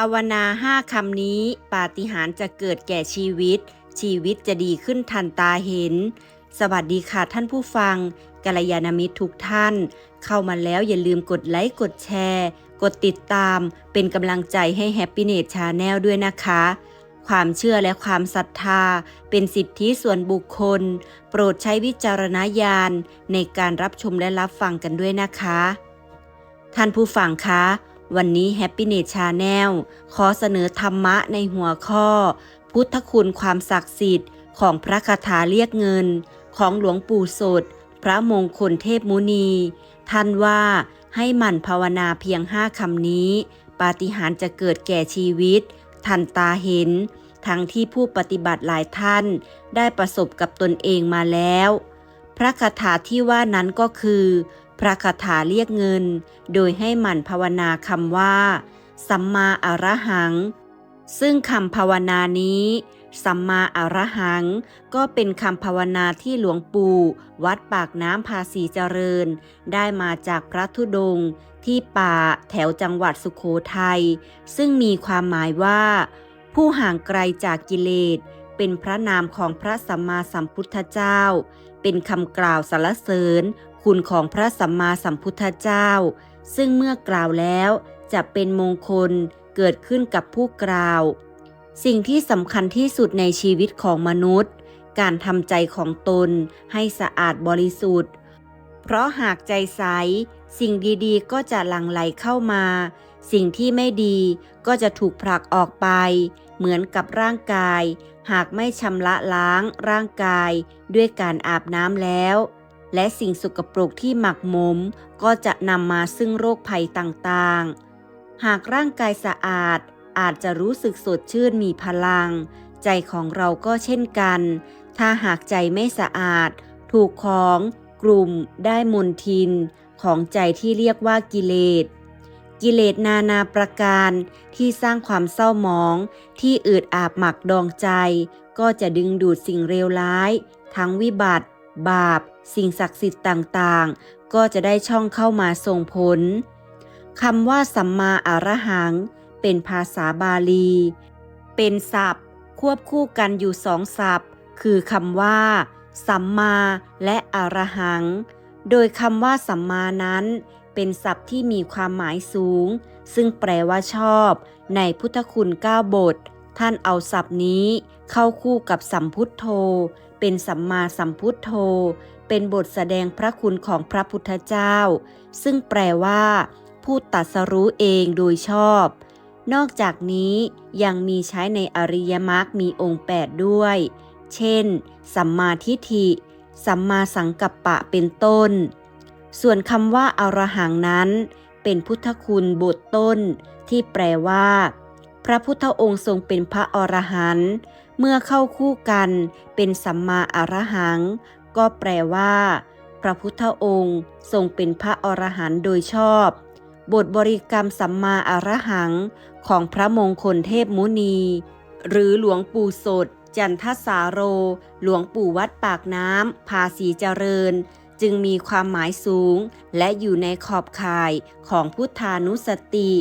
าวนาห้าคำนี้ ปาฏิหาริย์จะเกิดแก่ชีวิต ชีวิตจะดีขึ้นทันตาเห็น สวัสดีค่ะท่านผู้ฟังกัลยาณมิตรทุกท่าน เข้ามาแล้วอย่าลืมกดไลค์ กดแชร์ กดติดตาม เป็นกำลังใจให้ Happiness Channel ด้วยนะคะ ความเชื่อและความศรัทธา เป็นสิทธิส่วนบุคคล โปรดใช้วิจารณญาณในการรับชมและรับฟังกันด้วยนะคะ ท่านผู้ฟังคะ วันนี้ Happiness Channel ขอเสนอธรรมะในหัวข้อ พุทธคุณความศักดิ์สิทธิ์ของพระคาถาเรียกเงิน ของหลวงปู่สด พระมงคลเทพมุนี ท่านว่าให้หมั่นภาวนาเพียงห้าคำนี้ ปาฏิหาริย์จะเกิดแก่ชีวิต ทันตาเห็น ทั้งที่ผู้ปฏิบัติหลายท่านได้ประสบกับตนเองมาแล้ว พระคาถาที่ว่านั้นก็คือ พระคาถาเรียกเงิน โดยให้หมั่นภาวนาคำว่า สัมมาอรหัง ซึ่งคำภาวนานี้ สัมมาอรหัง ก็เป็นคำภาวนาที่หลวงปู่ วัดปากน้ำภาษีเจริญ ได้มาจากพระธุดงค์ที่ป่าแถวจังหวัดสุขโขทัย ซึ่งมีความหมายว่า ผู้ห่างไกลจากกิเลสเป็นพระนามของพระสัมมาสัมพุทธเจ้า เป็นคำกล่าวสรรเสริญ คุณของพระสัมมาสัมพุทธเจ้า ซึ่งเมื่อกล่าวแล้วจะเป็นมงคลเกิดขึ้นกับผู้กล่าว สิ่งที่สำคัญที่สุดในชีวิตของมนุษย์ การทำใจของตนให้สะอาดบริสุทธิ์ เพราะหากใจใส สิ่งดีๆ ก็จะหลั่งไหลเข้ามา สิ่งที่ไม่ดีก็จะถูกผลักออกไป เหมือนกับร่างกาย หากไม่ชำระล้างร่างกายด้วยการอาบน้ำแล้ว และสิ่งสกปรกที่หมักหมมก็จะนำมาซึ่งโรคภัยต่างๆ หากร่างกายสะอาดอาจจะรู้สึกสดชื่นมีพลัง ใจของเราก็เช่นกัน ถ้าหากใจไม่สะอาด ถูกของ กลุ่ม ได้มนทิน ของใจที่เรียกว่ากิเลสกิเลสนานาประการที่สร้างความเศร้าหมอง ที่อืดอาบหมักดองใจ ก็จะดึงดูดสิ่งเลวร้าย ทั้งวิบัติ บาป สิ่งศักดิ์สิทธิ์ต่างๆ ก็จะได้ช่องเข้ามาส่งผลคำว่าสัมมาอรหัง เป็นภาษาบาลี เป็นศัพท์ ควบคู่กันอยู่สองศัพท์ คือคำว่า สัมมาและอรหัง โดยคำว่าสัมมานั้น เป็นศัพท์ที่มีความหมายสูง ซึ่งแปลว่าชอบ ในพุทธคุณเก้าบท ท่านเอาศัพท์นี้ เข้าคู่กับสัมพุทโธ เป็นสัมมาสัมพุทโธ เป็นบทแสดงพระคุณของพระพุทธเจ้า ซึ่งแปลว่าผู้ตรัสรู้เองโดยชอบ นอกจากนี้ยังมีใช้ในอริยมรรคมีองค์8ด้วย เช่น สัมมาทิฏฐิ สัมมาสังกัปปะเป็นต้น ส่วนคำว่าอรหังนั้น เป็นพุทธคุณบทต้น ที่แปลว่า พระพุทธองค์ทรงเป็นพระอรหันต์เมื่อเข้าคู่กันเป็นสัมมาอรหัง ก็แปลว่า พระพุทธองค์ทรงเป็นพระอรหันต์โดยชอบ บทบริกรรมสัมมาอรหังของพระมงคลเทพมุนี หรือหลวงปู่สด จันทสาโร หลวงปู่วัดปากน้ำภาษีเจริญ จึงมีความหมายสูง และอยู่ในขอบข่ายของพุทธานุสติ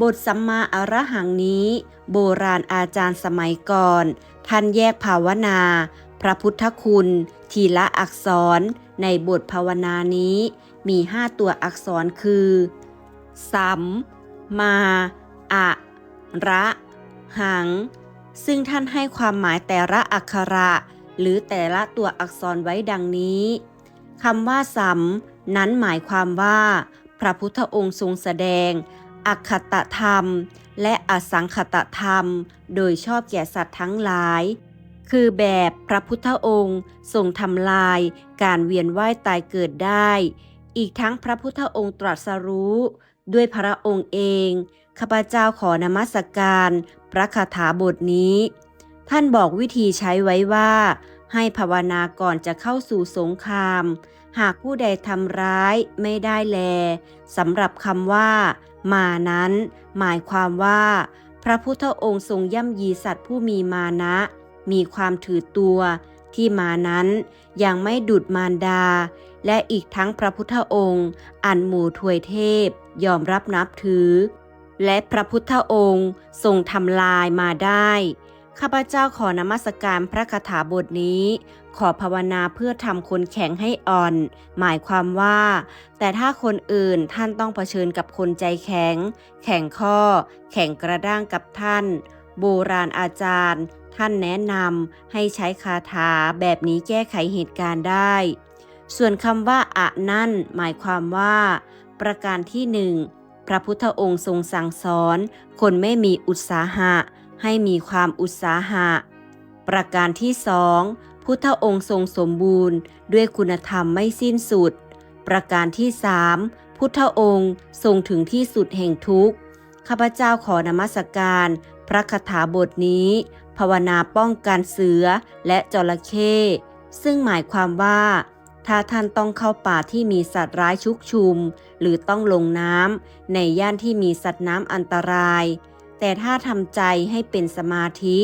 บทสัมมาอรหังนี้ โบราณอาจารย์สมัยก่อน ท่านแยกภาวนา พระพุทธคุณ ทีละอักษรในบทภาวนานี้ มีห้าตัวอักษรคือสัมมาอะระ หัง ซึ่งท่านให้ความหมายแต่ละอักขระ หรือแต่ละตัวอักษรไว้ดังนี้คำว่าสัมนั้นหมายความว่า พระพุทธองค์ทรงแสดง อักขตธรรม และอสังขตธรรม โดยชอบแก่สัตว์ทั้งหลาย คือแบบพระพุทธองค์ทรงทำลายการเวียนว่ายตายเกิดได้ อีกทั้งพระพุทธองค์ตรัสรู้ ด้วยพระองค์เอง ข้าพเจ้าขอนมัสการพระคาถาบทนี้ ท่านบอกวิธีใช้ไว้ว่า ให้ภาวนาก่อนจะเข้าสู่สงคราม หากผู้ใดทำร้ายไม่ได้แลสำหรับคำว่า มานั้น หมายความว่า พระพุทธองค์ทรงย่ำยีสัตว์ผู้มีมานะ มีความถือตัวที่มานั้นยังไม่ดุดมารดา และอีกทั้งพระพุทธองค์ อันหมู่ถวยเทพยอมรับนับถือ และพระพุทธองค์ทรงทำลายมาได้ ข้าพเจ้าขอนมัสการพระคาถาบทนี้ ขอภาวนาเพื่อทำคนแข็งให้อ่อน หมายความว่า แต่ถ้าคนอื่นท่านต้องเผชิญกับคนใจแข็ง แข็งข้อ แข็งกระด้างกับท่าน โบราณอาจารย์ ท่านแนะนำให้ใช้คาถาแบบนี้แก้ไขเหตุการณ์ได้ ส่วนคำว่าอะนั่นหมายความว่า ประการที่หนึ่งพระพุทธองค์ทรงสั่งสอน คนไม่มีอุตสาหะ ให้มีความอุตสาหะ ประการที่สองพุทธองค์ทรงสมบูรณ์ ด้วยคุณธรรมไม่สิ้นสุด ประการที่สามพุทธองค์ทรงถึงที่สุดแห่งทุกข์ ข้าพเจ้าขอนมัสการ พระคาถาบทนี้ ภาวนาป้องกันเสือและจระเข้ซึ่งหมายความว่า ถ้าท่านต้องเข้าป่าที่มีสัตว์ร้ายชุกชุม หรือต้องลงน้ำในย่านที่มีสัตว์น้ำอันตราย แต่ถ้าทำใจให้เป็นสมาธิ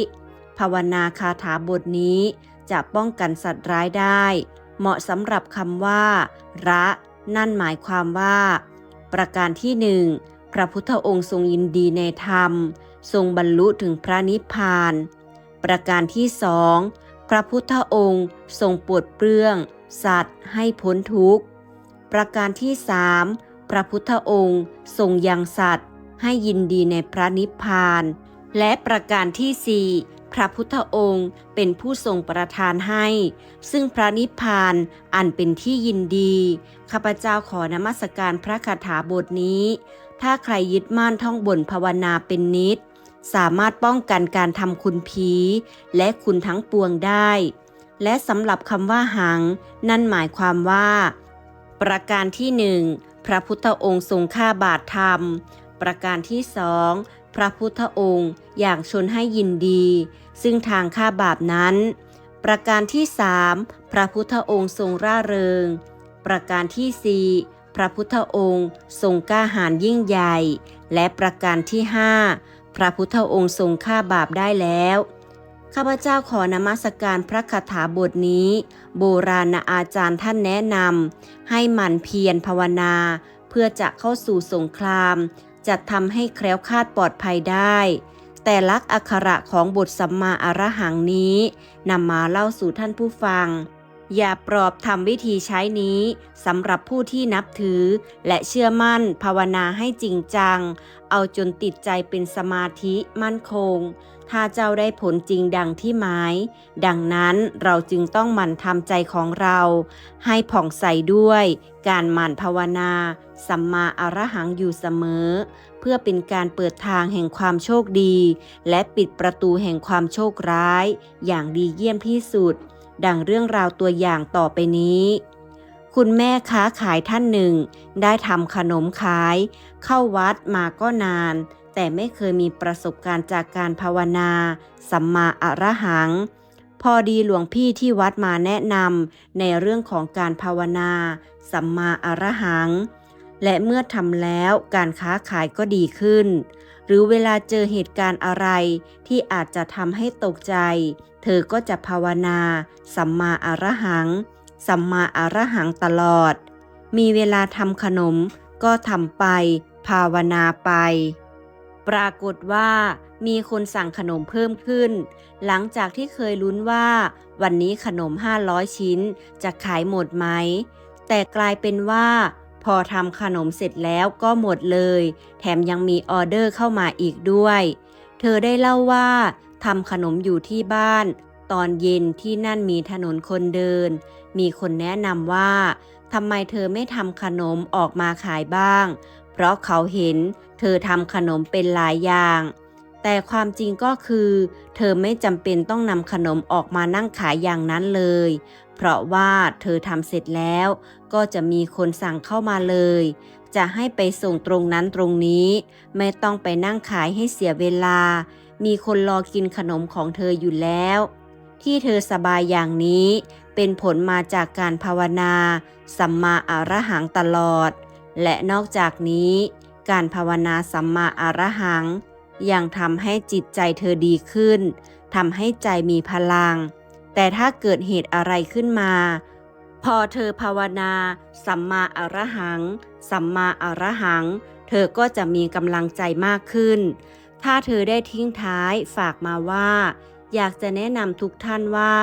ภาวนาคาถาบทนี้จะป้องกันสัตว์ร้ายได้ เหมาะสำหรับคำว่า ระ นั่นหมายความว่า ประการที่หนึ่งพระพุทธองค์ทรงยินดีในธรรม ทรงบรรลุถึงพระนิพพาน ประการที่สองพระพุทธองค์ทรงปวดเปลื้อง สัตว์ให้พ้นทุกข์ ประการที่สามพระพุทธองค์ทรงยังสัตว์ ให้ยินดีในพระนิพพาน และประการที่สี่พระพุทธองค์เป็นผู้ทรงประทานให้ ซึ่งพระนิพพานอันเป็นที่ยินดี ข้าพเจ้าขอนมัสการพระคาถาบทนี้ ถ้าใครยึดมั่นท่องบนภาวนาเป็นนิด สามารถป้องกันการทำคุณผีและคุณทั้งปวงได้ และสำหรับคำว่าหัง นั่นหมายความว่า ประการที่หนึ่งพระพุทธองค์ทรงฆ่าบาตรธรรม ประการที่สองพระพุทธองค์อย่ากชนให้ยินดี ซึ่งทางฆ่าบาปนั้น ประการที่สามพระพุทธองค์ทรงร่าเริง ประการที่สี่พระพุทธองค์ทรงกล้าหาญยิ่งใหญ่ และประการที่ห้า พระพุทธองค์ทรงฆ่าบาปได้แล้ว ข้าพเจ้าขอนมัสการพระคาถาบทนี้ โบราณอาจารย์ท่านแนะนำให้หมั่นเพียรภาวนา เพื่อจะเข้าสู่สงคราม จะทำให้แคล้วคลาดปลอดภัยได้ แต่ลักษณ์อักขระของบทสัมมาอรหังนี้นำมาเล่าสู่ท่านผู้ฟัง ย่าปลอบทำวิธีใช้นี้สำหรับผู้ที่นับถือ และเชื่อมั่นภาวนาให้จริงจัง เอาจนติดใจเป็นสมาธิมั่นคง ถ้าเจ้าได้ผลจริงดังที่หมาย ดังนั้นเราจึงต้องหมั่นทำใจของเรา ให้ผ่องใสด้วย การหมั่นภาวนา สัมมาอรหังอยู่เสมอ เพื่อเป็นการเปิดทางแห่งความโชคดี และปิดประตูแห่งความโชคร้าย อย่างดีเยี่ยมที่สุด ดังเรื่องราวตัวอย่างต่อไปนี้ คุณแม่ค้าขายท่านหนึ่ง ได้ทำขนมขาย เข้าวัดมาก็นาน แต่ไม่เคยมีประสบการณ์จากการภาวนา สัมมาอรหัง พอดีหลวงพี่ที่วัดมาแนะนำในเรื่องของการภาวนา สัมมาอรหัง และเมื่อทำแล้วการค้าขายก็ดีขึ้น หรือเวลาเจอเหตุการณ์อะไรที่อาจจะทำให้ตกใจ เธอก็จะภาวนา สัมมาอรหัง สัมมาอรหังตลอด มีเวลาทำขนมก็ทำไป ภาวนาไป ปรากฏว่ามีคนสั่งขนมเพิ่มขึ้น หลังจากที่เคยลุ้นว่า วันนี้ขนม 500 ชิ้นจะขายหมดไหม แต่กลายเป็นว่า พอทำขนมเสร็จแล้วก็หมดเลย แถมยังมีออเดอร์เข้ามาอีกด้วย เธอได้เล่าว่าทำขนมอยู่ที่บ้าน ตอนเย็นที่นั่นมีถนนคนเดิน มีคนแนะนำว่าทำไมเธอไม่ทำขนมออกมาขายบ้าง เพราะเขาเห็น เธอทำขนมเป็นหลายอย่าง แต่ความจริงก็คือ เธอไม่จำเป็นต้องนำขนมออกมานั่งขายอย่างนั้นเลย เพราะว่าเธอทำเสร็จแล้ว ก็จะมีคนสั่งเข้ามาเลย จะให้ไปส่งตรงนั้นตรงนี้ ไม่ต้องไปนั่งขายให้เสียเวลา มีคนรอกินขนมของเธออยู่แล้ว ที่เธอสบายอย่างนี้ เป็นผลมาจากการภาวนา สัมมาอรหังตลอด และนอกจากนี้ การภาวนาสัมมาอรหัง ยังทำให้จิตใจเธอดีขึ้นทำให้ใจมีพลัง แต่ถ้าเกิดเหตุอะไรขึ้นมา พอเธอภาวนา สัมมาอรหัง สัมมาอรหัง เธอก็จะมีกำลังใจมากขึ้น ถ้าเธอได้ทิ้งท้ายฝากมาว่า อยากจะแนะนำทุกท่านว่า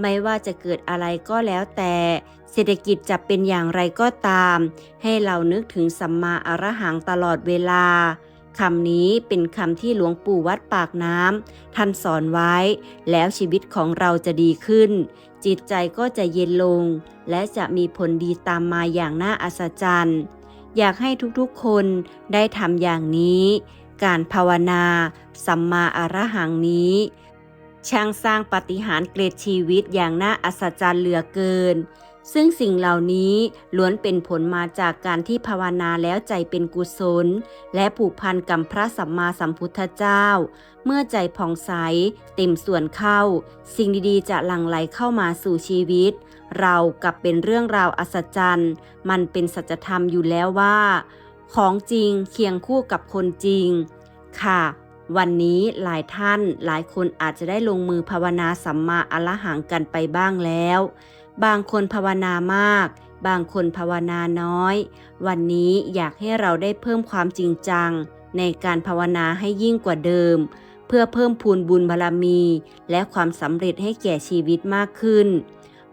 ไม่ว่าจะเกิดอะไรก็แล้วแต่ เศรษฐกิจจะเป็นอย่างไรก็ตาม ให้เรานึกถึงสัมมาอรหังตลอดเวลา คำนี้เป็นคำที่หลวงปู่วัดปากน้ำท่านสอนไว้ แล้วชีวิตของเราจะดีขึ้น จิตใจก็จะเย็นลง และจะมีผลดีตามมาอย่างน่าอัศจรรย์ อยากให้ทุกๆคนได้ทำอย่างนี้ การภาวนาสัมมาอรหังนี้ ช่างสร้างปฏิหารเกรดชีวิตอย่างน่าอัศจรรย์เหลือเกิน ซึ่งสิ่งเหล่านี้ล้วนเป็นผลมาจากการที่ภาวนาแล้วใจเป็นกุศล และผูกพันกับพระสัมมาสัมพุทธเจ้า เมื่อใจผ่องใส เต็มส่วนเข้า สิ่งดีๆ จะหลั่งไหลเข้ามาสู่ชีวิต เรากับเป็นเรื่องราวอัศจรรย์ มันเป็นสัจธรรมอยู่แล้วว่า ของจริงเคียงคู่กับคนจริง ค่ะ วันนี้หลายท่านหลายคนอาจจะได้ลงมือภาวนาสัมมาอรหังกันไปบ้างแล้ว บางคนภาวนามาก บางคนภาวนาน้อย วันนี้อยากให้เราได้เพิ่มความจริงจัง ในการภาวนาให้ยิ่งกว่าเดิม เพื่อเพิ่มพูนบุญบารมี และความสำเร็จให้แก่ชีวิตมากขึ้น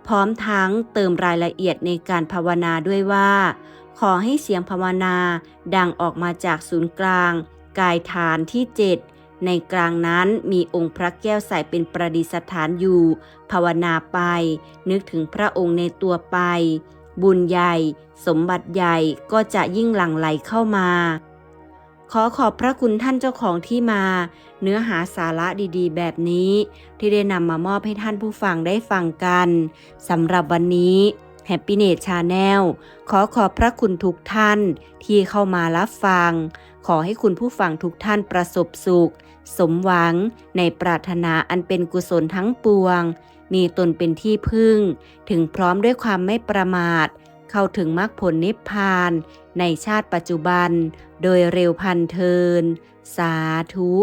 พร้อมทั้งเติมรายละเอียดในการภาวนาด้วยว่า ขอให้เสียงภาวนาดังออกมาจากศูนย์กลาง กายฐานที่เจ็ด ในกลางนั้นมีองค์พระแก้วใสเป็นประดิษฐานอยู่ ภาวนาไป นึกถึงพระองค์ในตัวไป บุญใหญ่ สมบัติใหญ่ก็จะยิ่งหลั่งไหลเข้ามา ขอขอบพระคุณท่านเจ้าของที่มา เนื้อหาสาระดีๆ แบบนี้ ที่ได้นำมามอบให้ท่านผู้ฟังได้ฟังกันสำหรับวันนี้ Happy n e t Channel ขอขอบพระคุณทุกท่านที่เข้ามารับฟัง ขอให้คุณผู้ฟังทุกท่านประสบสุข สมหวังในปรารถนาอันเป็นกุศลทั้งปวง มีตนเป็นที่พึ่ง ถึงพร้อมด้วยความไม่ประมาท เข้าถึงมรรคผลนิพพาน ในชาติปัจจุบัน โดยเร็วพันเทิน สาธุ